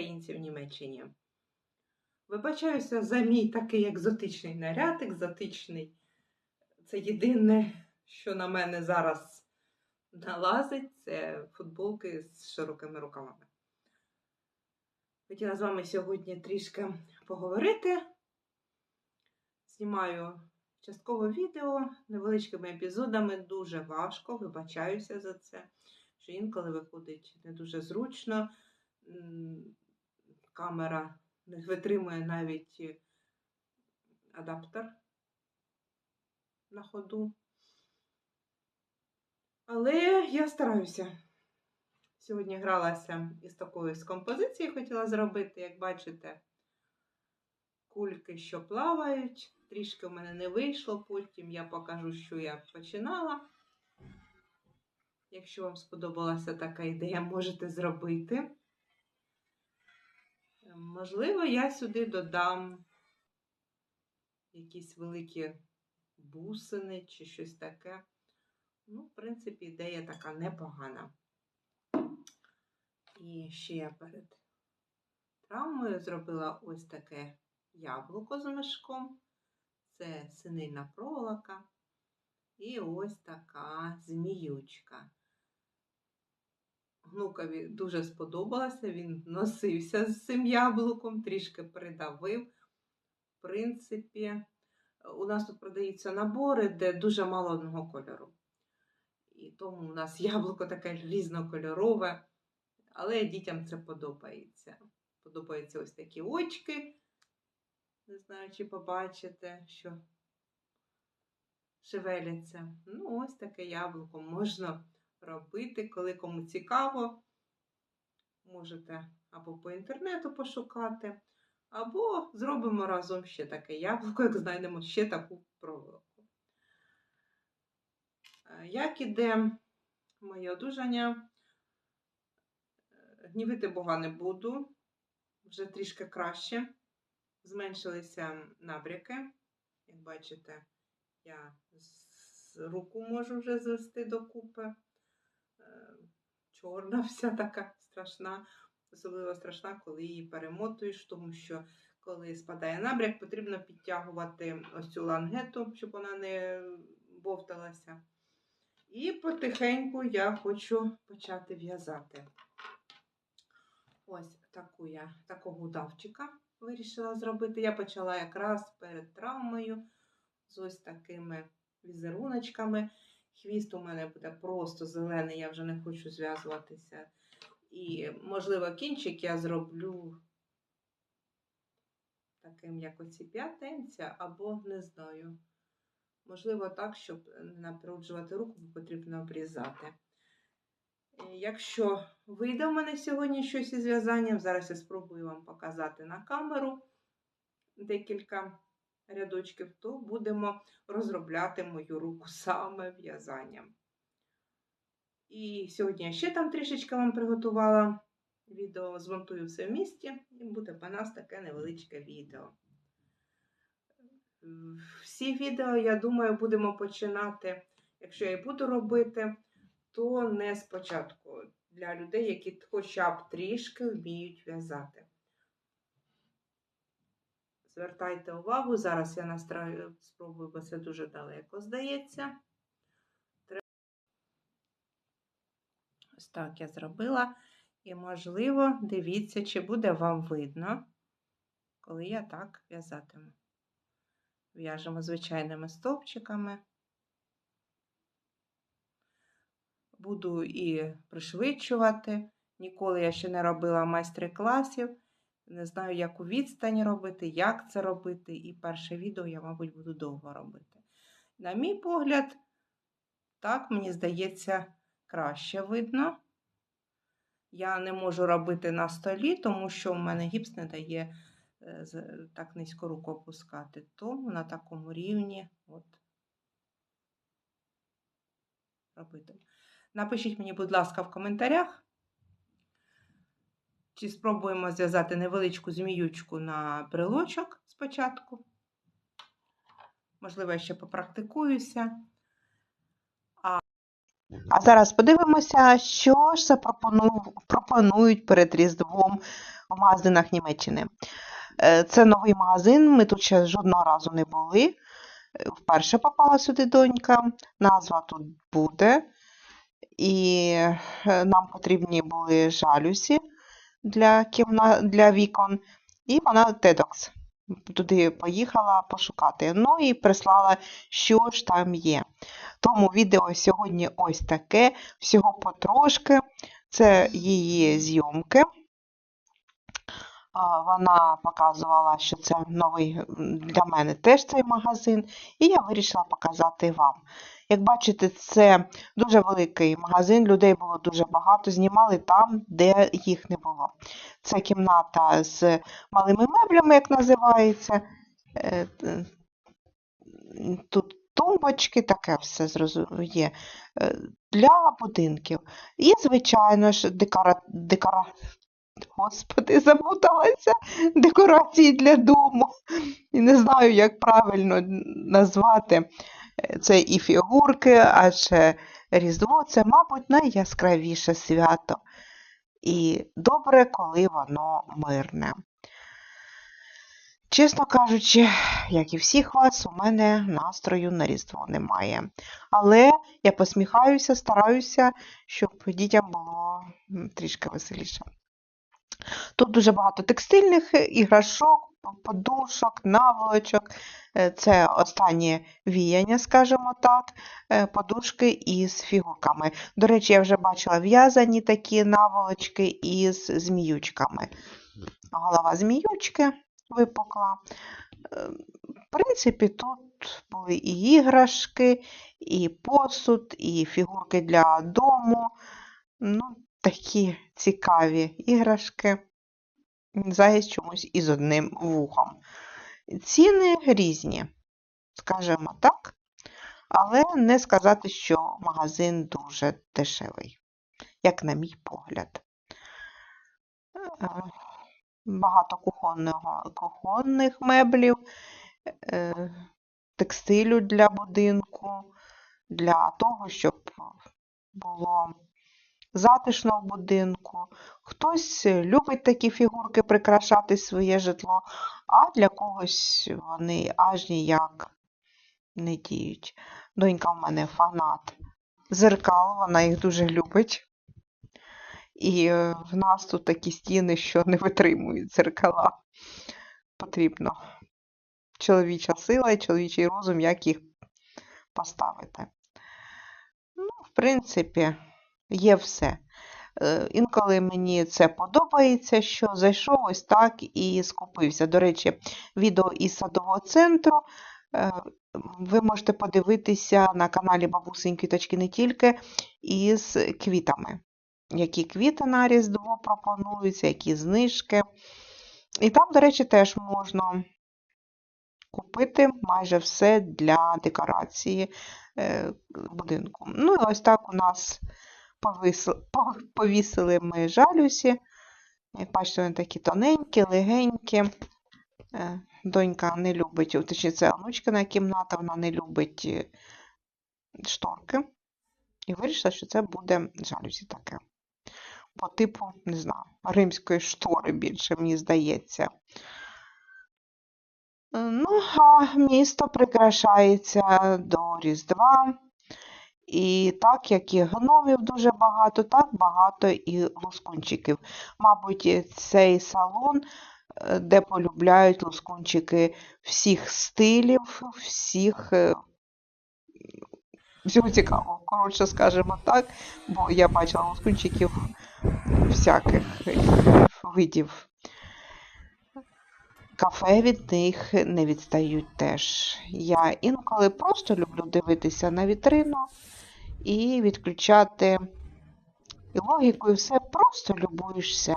Українці в Німеччині. Вибачаюся за мій такий екзотичний наряд, екзотичний. Це єдине, що на мене зараз налазить, це футболки з широкими рукавами. Хотіла з вами сьогодні трішки поговорити. Знімаю частково відео невеличкими епізодами, дуже важко, вибачаюся за це що інколи виходить не дуже зручно. Камера не витримує навіть е, адаптер на ходу. Але я стараюся. Сьогодні гралася із такою з композицією, хотіла зробити, як бачите, кульки, що плавають. Трішки в мене не вийшло, потім я покажу, що я починала. Якщо вам сподобалася така ідея, можете зробити. Можливо, я сюди додам якісь великі бусини чи щось таке. Ну, в принципі, ідея така непогана. І ще я перед травмою зробила ось таке яблуко з мішком. Це синильна проволока. І ось така зміючка. Гнукові дуже сподобалося, він носився з цим яблуком, трішки придавив. В принципі, у нас тут продаються набори, де дуже мало одного кольору. І тому у нас яблуко таке різнокольорове, але дітям це подобається. Подобаються ось такі очки. Не знаю, чи побачите, що шевеляться. Ну, ось таке яблуко можна робити, коли кому цікаво. Можете або по інтернету пошукати, або зробимо разом ще таке яблуко, як знайдемо ще таку проволоку. Е, Як іде моє одужання, Е, гнівити Бога не буду, вже трішки краще. Зменшилися набряки. Як бачите, я руку можу вже звести докупи. Чорна вся така страшна, особливо страшна, коли її перемотуєш, тому що коли спадає набряк, потрібно підтягувати ось цю лангету, щоб вона не бовталася. І потихеньку я хочу почати в'язати. Ось таку я, такого удавчика вирішила зробити. Я почала якраз перед травмою з ось такими візеруночками. Хвіст у мене буде просто зелений, я вже не хочу зв'язуватися. І, можливо, кінчик я зроблю таким, як оці п'ятенця, або не знаю. Можливо, так, щоб не напруджувати руку, потрібно обрізати. Е, Якщо вийде в мене сьогодні щось із в'язанням, зараз я спробую вам показати на камеру декілька рядочків, то будемо розробляти мою руку саме в'язанням. І сьогодні я ще там трішечки вам приготувала відео, змонтую все в місті, і буде в нас таке невеличке відео. Всі відео, я думаю, будемо починати, якщо я і буду робити, то не спочатку для людей, які хоча б трішки вміють в'язати. Звертайте увагу, зараз я настраю, спробую, бо це дуже далеко здається. Ось так я зробила. І, можливо, дивіться, чи буде вам видно, коли я так в'язатиму. В'яжемо звичайними стовпчиками. Буду і пришвидшувати. Ніколи я ще не робила майстер-класів. Не знаю, яку відстань робити, як це робити. І перше відео я, мабуть, буду довго робити. На мій погляд, так, мені здається, краще видно. Я не можу робити на столі, тому що в мене гіпс не дає е, так низько руку опускати. Тому на такому рівні от, робити. Напишіть мені, будь ласка, в коментарях, чи спробуємо зв'язати невеличку зміючку на брелочок спочатку. Можливо, я ще попрактикуюся. А зараз подивимося, що ж пропонують перед Різдвом в магазинах Німеччини. Е, Це новий магазин, ми тут ще жодного разу не були. Е, Вперше попала сюди донька, назва тут буде. І е, нам потрібні були жалюсі для, кімна... для вікон, і вона TEDx. Туди поїхала пошукати. Ну і прислала, що ж там є. Тому відео сьогодні ось таке, всього потрошки. Це її зйомки. Вона показувала, що це новий для мене теж цей магазин, і я вирішила показати вам. Як бачите, це дуже великий магазин, людей було дуже багато, знімали там, де їх не було. Це кімната з малими меблями, як називається. Е, Тут тумбочки, таке все є е, для будинків. І, звичайно ж, декора... декора... Господи, заплуталася декорації для дому. І не знаю, як правильно назвати. Е, Це і фігурки, адже Різдво це, мабуть, найяскравіше свято. І добре, коли воно мирне. Чесно кажучи, як і всіх вас, у мене настрою на Різдво немає. Але я посміхаюся, стараюся, щоб дітям було трішки веселіше. Тут дуже багато текстильних іграшок, подушок, наволочок. Е, Це останнє віяння, скажімо так, е, подушки із фігурками. До речі, я вже бачила в'язані такі наволочки із зміючками. Голова зміючки випукла. Е, В принципі, тут були і іграшки, і посуд, і фігурки для дому. Ну, такі цікаві іграшки. Заєць чомусь із одним вухом. Ціни різні, скажімо так, але не сказати, що магазин дуже дешевий, як на мій погляд. Е, Багато кухонного, кухонних меблів, е, текстилю для будинку, для того, щоб було затишно в будинку. Хтось любить такі фігурки прикрашати своє житло, а для когось вони аж ніяк не діють. Донька в мене фанат зеркал, вона їх дуже любить. І е, в нас тут такі стіни, що не витримують зеркала. Потрібно чоловіча сила і чоловічий розум, як їх поставити. Ну, в принципі, є все. Е, Інколи мені це подобається, що зайшов ось так і скупився. До речі, відео із садового центру е, ви можете подивитися на каналі Бабусень Квіточки не тільки із квітами. Які квіти на Різдво пропонуються, які знижки. І там, до речі, теж можна купити майже все для декорації е, будинку. Ну і ось так у нас повісили ми жалюсі. Як бачите, вони такі тоненькі, легенькі. Е, Донька не любить, точніше, це онучкина кімната, вона не любить е, шторки. І вирішила, що це буде жалюзі таке. По типу, не знаю, римської штори більше, мені здається. Е, Ну, а місто прикрашається до Різдва. І так як і гномів дуже багато, так багато і лускунчиків. Мабуть, цей салон, е, де полюбляють лускунчики всіх стилів, всіх, е, всього цікавого. Коротше, скажімо так, бо я бачила лускунчиків всяких видів. Кафе від них не відстають теж. Я інколи просто люблю дивитися на вітрину і відключати логіку, і все просто любуєшся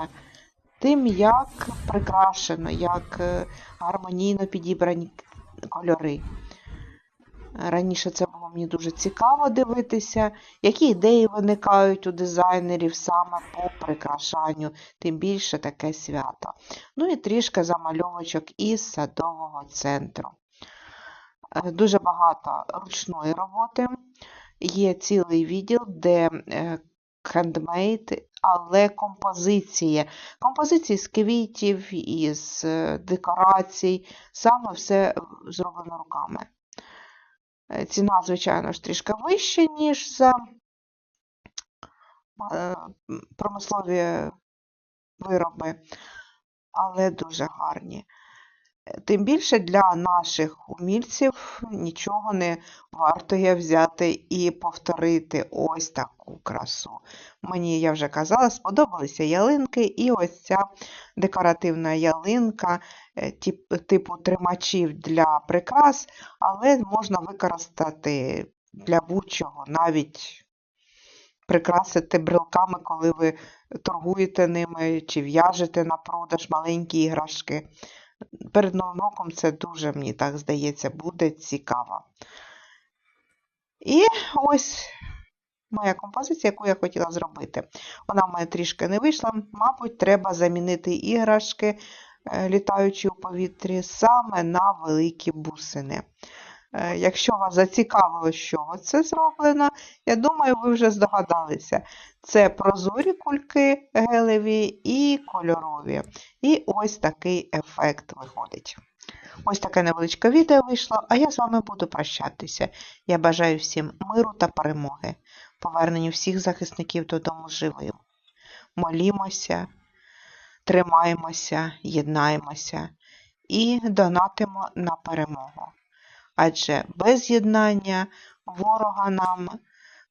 тим, як прикрашено, як е, гармонійно підібрані кольори. Раніше це було мені дуже цікаво дивитися, які ідеї виникають у дизайнерів саме по прикрашанню, тим більше таке свято. Ну і трішки замальовочок із садового центру. Е, Дуже багато ручної роботи. є цілий відділ, де хендмейд, але композиції. Композиції з квітів, із е, декорацій, саме все е, зроблено руками. Е, Ціна, звичайно ж, трішки вища, ніж за е, промислові вироби, але дуже гарні. Тим більше для наших умільців нічого не вартує взяти і повторити ось таку красу. Мені, я вже казала, сподобалися ялинки, і ось ця декоративна ялинка е, типу тримачів для прикрас, але можна використати для будь-чого, навіть прикрасити брелками, коли ви торгуєте ними чи в'яжете на продаж маленькі іграшки. Перед Новим роком це дуже, мені так здається, буде цікаво. І ось моя композиція, яку я хотіла зробити. Вона в мене трішки не вийшла. Мабуть, треба замінити іграшки, е, літаючі у повітрі, саме на великі бусини. Е, Якщо вас зацікавило, чого це зроблено, я думаю, ви вже здогадалися. Це прозорі кульки гелеві і кольорові. І ось такий ефект виходить. Ось таке невеличке відео вийшло, а я з вами буду прощатися. Я бажаю всім миру та перемоги, поверненню всіх захисників додому живим. Молімося, тримаємося, єднаємося і донатимо на перемогу. Адже без єднання ворога нам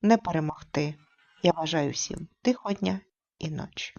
не перемогти. Я бажаю всім тихого дня і ночі.